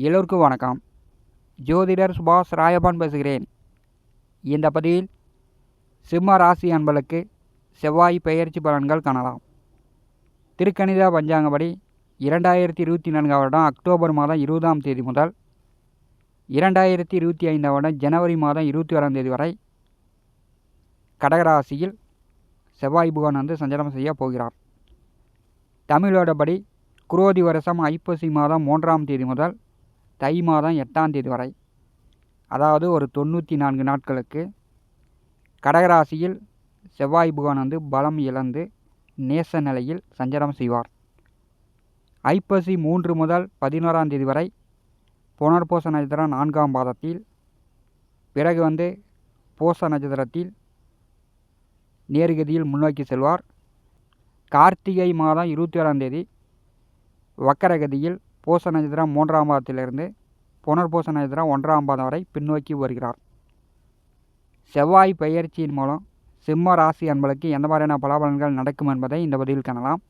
எல்லோருக்கும் வணக்கம். ஜோதிடர் சுபாஷ் ராயபான் பேசுகிறேன். இந்த பதிவில் சிம்ம ராசி அன்பளுக்கு செவ்வாய் பெயர்ச்சி பலன்கள் காணலாம். திருக்கணித பஞ்சாங்கப்படி இரண்டாயிரத்தி இருபத்தி நான்காம் வருடம் அக்டோபர் மாதம் இருபதாம் தேதி முதல் இரண்டாயிரத்தி இருபத்தி ஐந்தாம் வருடம் ஜனவரி மாதம் இருபத்தி ஆறாம் தேதி வரை கடகராசியில் செவ்வாய் புகான் வந்து சஞ்சாரம் செய்ய போகிறார். தமிழோடபடி குரோதி வருஷம் ஐப்பசி மாதம் மூன்றாம் தேதி முதல் தை மாதம் எட்டாம் தேதி வரை. அதாவது ஒரு தொண்ணூற்றி நான்கு நாட்களுக்கு கடகராசியில் செவ்வாய் புகான் வந்து பலம் இழந்து நேச நிலையில் சஞ்சாரம் செய்வார். ஐப்பசி மூன்று முதல் பதினோராம் தேதி வரை புனர்பூச நட்சத்திரம் நான்காம் பாதத்தில் பிறகு வந்து போச நட்சத்திரத்தில் நேர்கதியில் முன்னோக்கி செல்வார். கார்த்திகை மாதம் இருபத்தி ஓராம் தேதி வக்கரகதியில் பூச நட்சத்திரம் மூன்றாம் பாதத்திலிருந்து புனர்பூச நட்சத்திரம் ஒன்றாம் பாதம் வரை பின்னோக்கி வருகிறார். செவ்வாய் பெயர்ச்சியின் மூலம் சிம்ம ராசி அன்பளுக்கு எந்த மாதிரியான பலாபலன்கள் நடக்கும் என்பதை இந்த பதிவில் காணலாம்.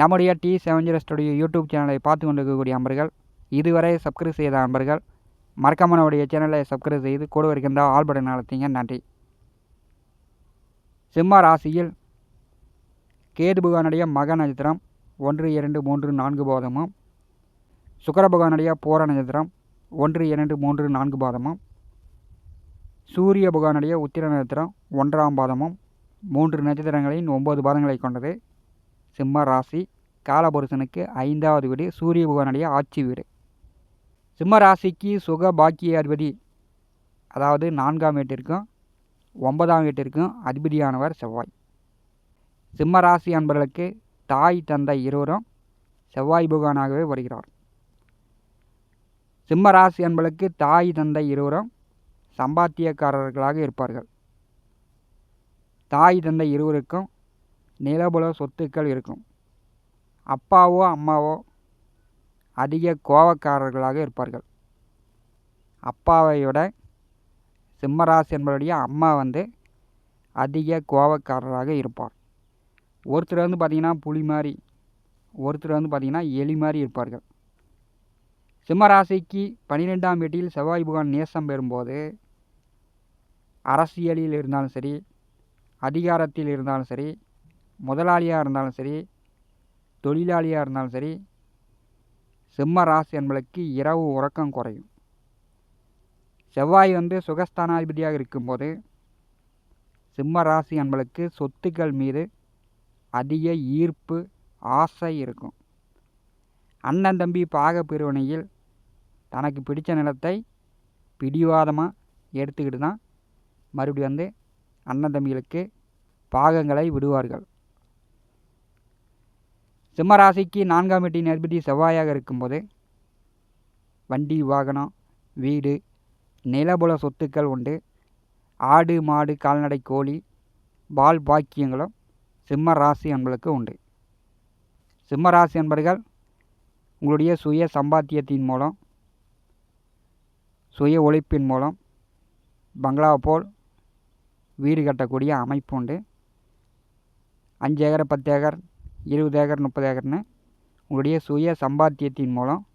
நம்முடைய T seven zero studio YouTube சேனலை பார்த்து கொண்டிருக்கக்கூடிய அன்பர்கள் இதுவரை சப்ஸ்கிரைப் செய்த அன்பர்கள் மறக்காம நம்முடைய சேனலை சப்ஸ்கிரைப் செய்து கூட இருக்கின்ற ஆல் பட்டன் நடத்திங்க நன்றி. சிம்ம ராசியில் கேது பகவானுடைய மக நட்சத்திரம் ஒன்று இரண்டு மூன்று நான்கு பாதமும் சுக்கர பகவானுடைய போர நட்சத்திரம் ஒன்று இரண்டு மூன்று நான்கு பாதமும் சூரிய பகவானுடைய உத்திர நட்சத்திரம் ஒன்றாம் பாதமும் மூன்று நட்சத்திரங்களின் ஒன்பது பாதங்களை கொண்டது. சிம்ம ராசி காலபுருஷனுக்கு ஐந்தாவது வீடு சூரிய பகவானுடைய ஆட்சி வீடு. சிம்ம ராசிக்கு சுக பாக்கிய அதிபதி அதாவது நான்காம் வீட்டிற்கும் ஒன்பதாம் வீட்டிற்கும் அதிபதியானவர் செவ்வாய். சிம்ம ராசி அன்பர்களுக்கு தாய் தந்தை இருவரும் செவ்வாய் பகவானாகவே வருகிறார். சிம்ம ராசி என்பளுக்கு தாய் தந்தை இருவரும் சம்பாத்தியக்காரர்களாக இருப்பார்கள். தாய் தந்தை இருவருக்கும் நிலபுல சொத்துக்கள் இருக்கும். அப்பாவோ அம்மாவோ அதிக கோவக்காரர்களாக இருப்பார்கள். அப்பாவை விட சிம்மராசி என்பதுடைய அம்மா வந்து அதிக கோவக்காரராக இருப்பார். ஒருத்தர் வந்து பார்த்திங்கன்னா புலி மாதிரி ஒருத்தர் வந்து பார்த்திங்கன்னா எலி மாதிரி இருப்பார்கள். சிம்மராசிக்கு பன்னிரெண்டாம் வீட்டில் செவ்வாய் புகான் நேசம் பெறும்போது அரசியலில் இருந்தாலும் சரி அதிகாரத்தில் இருந்தாலும் சரி முதலாளியாக இருந்தாலும் சரி தொழிலாளியாக இருந்தாலும் சரி சிம்ம ராசி என்பதற்கு இரவு உறக்கம் குறையும். செவ்வாய் வந்து சுகஸ்தானாதிபதியாக இருக்கும்போது சிம்ம ராசி என்பதற்கு சொத்துக்கள் மீது அதிக ஈர்ப்பு ஆசை இருக்கும். அண்ணன் தம்பி பாக பிரிவினையில் தனக்கு பிடித்த நிலத்தை பிடிவாதமாக எடுத்துக்கிட்டு தான் மறுபடி வந்து அண்ணன் தம்பிகளுக்கு பாகங்களை விடுவார்கள். சிம்மராசிக்கு நான்காம் வீட்டின் அதிபதி செவ்வாயாக இருக்கும்போது வண்டி வாகனம் வீடு நிலபுல சொத்துக்கள் உண்டு. ஆடு மாடு கால்நடை கோழி பால் பாக்கியங்களும் சிம்ம ராசி என்பதற்கு உண்டு. சிம்ம ராசி என்பர்கள் உங்களுடைய சுய சம்பாத்தியத்தின் மூலம் சுய உழைப்பின் மூலம் பங்களா போல் வீடு கட்டக்கூடிய அமைப்பு உண்டு அஞ்சு ஏக்கர் பத்து ஏக்கர் இருபது ஏக்கர் முப்பது ஏக்கர்னு உங்களுடைய சுய சம்பாத்தியத்தின் மூலம்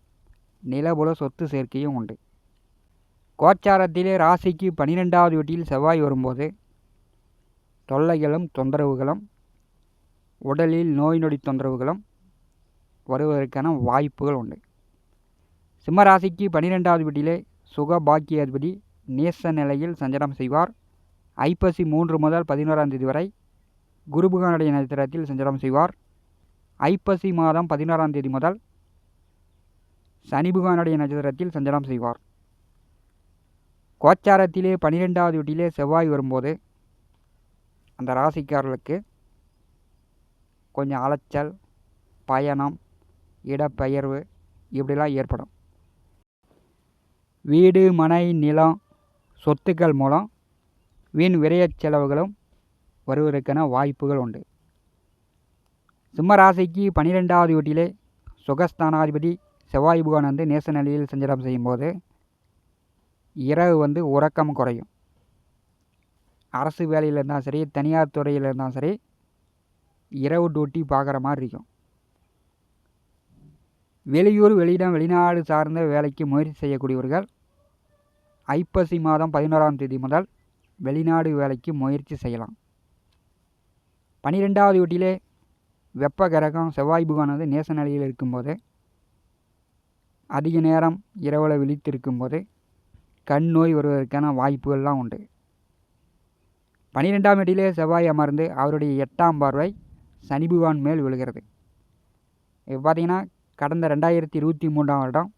நிலபுல சொத்து சேர்க்கையும் உண்டு. கோச்சாரத்திலே ராசிக்கு பன்னிரெண்டாவது வீட்டில் செவ்வாய் வரும்போது தொல்லைகளும் தொந்தரவுகளும் உடலில் நோய் நொடி தொந்தரவுகளும் வருவதற்கான வாய்ப்புகள் உண்டு. சிம்மராசிக்கு பன்னிரெண்டாவது வீட்டிலே சுகபாக்கியாதிபதி பாக்கிய நேச நிலையில் சஞ்சாரம் செய்வார். ஐப்பசி மூன்று முதல் பதினோராம் தேதி வரை குருபுகானுடைய நட்சத்திரத்தில் சஞ்சாரம் செய்வார். ஐப்பசி மாதம் பதினோராம் தேதி முதல் சனிபுகானுடைய நட்சத்திரத்தில் சஞ்சாரம் செய்வார். கோச்சாரத்திலே பன்னிரெண்டாவது வீட்டிலே செவ்வாய் வரும்போது அந்த ராசிக்காரர்களுக்கு கொஞ்சம் அலைச்சல் பயணம் இடப்பெயர்வு இப்படிலாம் ஏற்படும். வீடு மனை நிலம் சொத்துக்கள் மூலம் வீண் விரயச் செலவுகளும் வருவதற்கான வாய்ப்புகள் உண்டு. சிம்ம ராசிக்கு பன்னிரெண்டாவது வீட்டிலே சுகஸ்தானாதிபதி செவ்வாய் புகான் வந்து நேச நிலையில் சஞ்சாரம் செய்யும்போது இரவு வந்து உறக்கம் குறையும். அரசு வேலையில் இருந்தாலும் சரி தனியார் துறையில் இருந்தாலும் சரி இரவு டியூட்டி பார்க்குற மாதிரி இருக்கும். வெளியூர் வெளியிடம் வெளிநாடு சார்ந்த வேலைக்கு முயற்சி செய்யக்கூடியவர்கள் ஐப்பசி மாதம் பதினோராம் தேதி முதல் வெளிநாடு வேலைக்கு முயற்சி செய்யலாம். பனிரெண்டாவது வீட்டிலே வெப்ப கிரகம் செவ்வாய் புகானது நேச நிலையில் இருக்கும்போது அதிக நேரம் இரவில் விழித்திருக்கும்போது கண் நோய் வருவதற்கான வாய்ப்புகள்லாம் உண்டு. பனிரெண்டாம் வீட்டிலே செவ்வாய் அமர்ந்து அவருடைய எட்டாம் பார்வை சனி பகவான் மேல் விழுகிறது. இப்போ பார்த்தீங்கன்னா கடந்த ரெண்டாயிரத்தி இருபத்தி மூன்றாம் வருடம்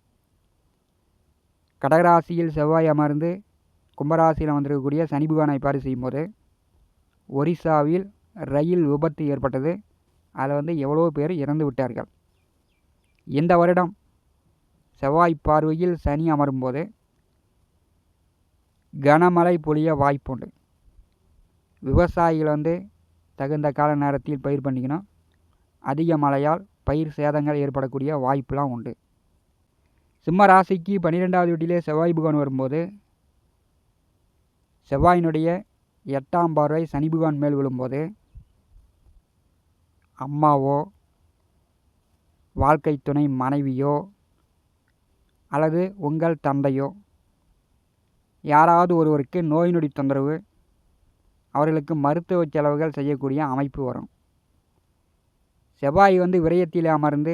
கடகராசியில் செவ்வாய் அமர்ந்து கும்பராசியில் வந்திருக்கக்கூடிய சனி பகவானை பாரு செய்யும்போது ஒரிசாவில் ரயில் விபத்து ஏற்பட்டது. அதில் வந்து எவ்வளோ பேர் இறந்து விட்டார்கள். இந்த வருடம் செவ்வாய் பார்வையில் சனி அமரும்போது கனமழை பொழிய வாய்ப்புண்டு. விவசாயிகள் வந்து தகுந்த கால நேரத்தில் பயிர் பண்ணிக்கணும். அதிக மழையால் பயிர் சேதங்கள் ஏற்படக்கூடிய வாய்ப்புலாம் உண்டு. சிம்ம ராசிக்கு பன்னிரெண்டாவது வீட்டிலே செவ்வாய் புகான் வரும்போது செவ்வாயினுடைய எட்டாம் பார்வை சனி புகான் மேல் விழும்போது அம்மாவோ வாழ்க்கை துணை மனைவியோ அல்லது உங்கள் தந்தையோ யாராவது ஒருவருக்கு நோய் நொடி தொந்தரவு அவர்களுக்கு மருத்துவ செலவுகள் செய்யக்கூடிய அமைப்பு வரும். செவ்வாய் வந்து விரயத்திலே அமர்ந்து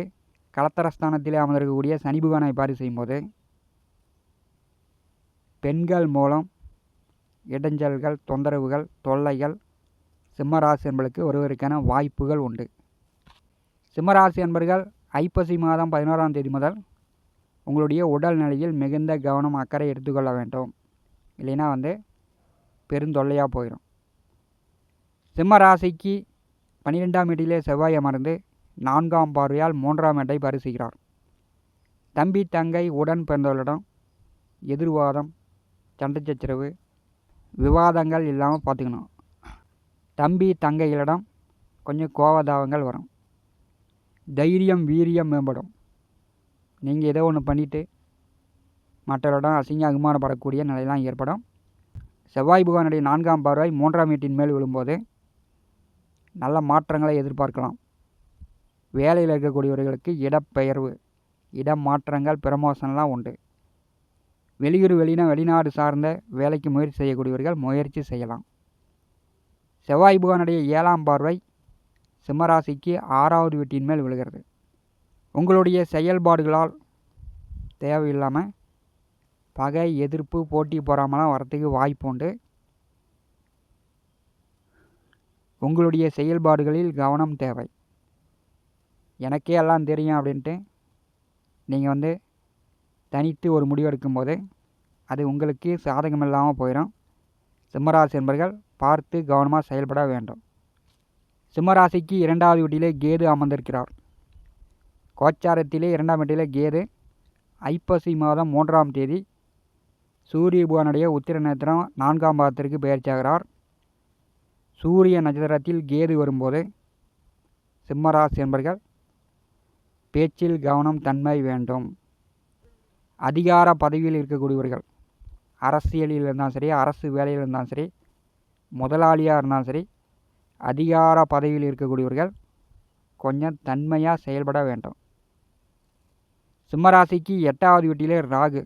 கலத்தரஸ்தானத்திலே அமர்ந்திருக்கக்கூடிய சனி பகவானை பாரி செய்யும்போது பெண்கள் மூலம் இடைஞ்சல்கள் தொந்தரவுகள் தொல்லைகள் சிம்மராசி என்பதற்கு ஒருவருக்கான வாய்ப்புகள் உண்டு. சிம்மராசி என்பர்கள் ஐப்பசி மாதம் பதினோராம் தேதி முதல் உங்களுடைய உடல் நிலையில் மிகுந்த கவனம் அக்கறை எடுத்துக்கொள்ள வேண்டும். இல்லைன்னா வந்து பெருந்தொல்லையாக போயிடும் சிம்ம ராசிக்கு பன்னிரெண்டாம் வீட்டிலே செவ்வாய் அமர்ந்து நான்காம் பார்வையால் மூன்றாம் இடை பரிசுகிறார் தம்பி தங்கை உடன் பிறந்தவர்களிடம் எதிர்வாதம் சண்டை சச்சரவு விவாதங்கள் இல்லாமல் பார்த்துக்கணும். தம்பி தங்கைகளிடம் கொஞ்சம் கோவதாவங்கள் வரும். தைரியம் வீரியம் மேம்படும். நீங்கள் ஏதோ ஒன்று பண்ணிவிட்டு மற்றவரிடம் அசிங்க அகுமானப்படக்கூடிய நிலையெல்லாம் ஏற்படும். செவ்வாய் புகானுடைய நான்காம் பார்வை மூன்றாம் வீட்டின் மேல் விழும்போது நல்ல மாற்றங்களை எதிர்பார்க்கலாம். வேலையில் இருக்கக்கூடியவர்களுக்கு இடப்பெயர்வு இடம் மாற்றங்கள் ப்ரமோஷன்லாம் உண்டு. வெளியூர் வெளினா வெளிநாடு சார்ந்த வேலைக்கு முயற்சி செய்யக்கூடியவர்கள் முயற்சி செய்யலாம். செவ்வாய் புகானுடைய ஏழாம் பார்வை சிம்மராசிக்கு ஆறாவது வீட்டின் மேல் விழுகிறது. உங்களுடைய செயல்பாடுகளால் தேவையில்லாமல் பகை எதிர்ப்பு போட்டி போகாமலாம் வரத்துக்கு வாய்ப்பு உண்டு. உங்களுடைய செயல்பாடுகளில் கவனம் தேவை. எனக்கே எல்லாம் தெரியும் அப்படின்ட்டு நீங்கள் வந்து தனித்து ஒரு முடிவெடுக்கும்போது அது உங்களுக்கு சாதகம் இல்லாமல் போயிடும் சிம்மராசி என்பர்கள் பார்த்து கவனமாக செயல்பட வேண்டும். சிம்மராசிக்கு இரண்டாவது வீட்டிலே கேது அமர்ந்திருக்கிறார். கோச்சாரத்திலே இரண்டாம் வீட்டிலே கேது. ஐப்பசி மாதம் மூன்றாம் தேதி சூரிய புவனுடைய உத்திர நட்சத்திரம் நான்காம் பாதத்திற்கு பயிற்சியாகிறார் சூரிய நட்சத்திரத்தில் கேது வரும்போது சிம்மராசி என்பர்கள் பேச்சில் கவனம் தன்மை வேண்டும். அதிகார பதவியில் இருக்கக்கூடியவர்கள் அரசியலில் இருந்தாலும் சரி அரசு வேலையில் இருந்தாலும் சரி முதலாளியாக இருந்தாலும் சரி அதிகார பதவியில் இருக்கக்கூடியவர்கள் கொஞ்சம் தன்மையாக செயல்பட வேண்டும். சிம்மராசிக்கு எட்டாவது வீட்டிலே ராகு.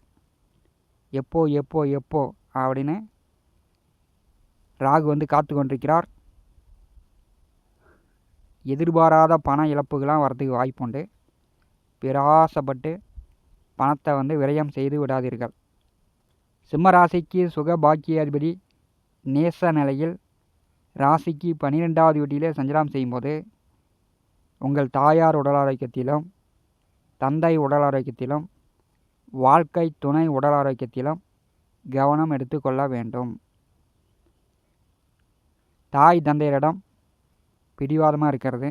எப்போ எப்போ எப்போ அப்படின்னு ராகு வந்து காத்து கொண்டிருக்கிறார். எதிர்பாராத பண இழப்புகள்லாம் வரதுக்கு வாய்ப்புண்டு பிராசப்பட்டு பணத்தை வந்து விரயம் செய்து விடாதீர்கள். சிம்மராசிக்கு சுக சுக பாக்கியாதிபதி நேச நிலையில் ராசிக்கு பன்னிரெண்டாவது வீட்டிலே சஞ்சலம் செய்யும்போது உங்கள் தாயார் உடல் ஆரோக்கியத்திலும் தந்தை உடல் ஆரோக்கியத்திலும் வாழ்க்கை துணை உடல் ஆரோக்கியத்திலும் கவனம் எடுத்துக்கொள்ள வேண்டும். தாய் தந்தையரிடம் பிடிவாதமாக இருக்கிறது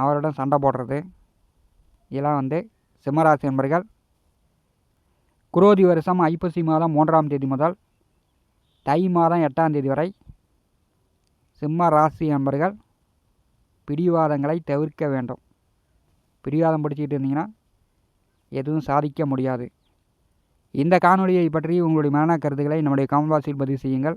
அவரிடம் சண்டை போடுறது இதெல்லாம் வந்து சிம்மராசி என்பர்கள் குரோதி வருஷம் ஐப்பசி மாதம் மூன்றாம் தேதி முதல் தை மாதம் எட்டாம் தேதி வரை சிம்ம ராசி என்பர்கள் பிடிவாதங்களை தவிர்க்க வேண்டும். பிடிவாதம் பிடிச்சிக்கிட்டு இருந்தீங்கன்னா எதுவும் சாதிக்க முடியாது. இந்த காணொலியை பற்றி உங்களுடைய மன கருத்துக்களை நம்முடைய கமெண்ட் பாக்ஸில் பதிவு செய்யுங்கள்.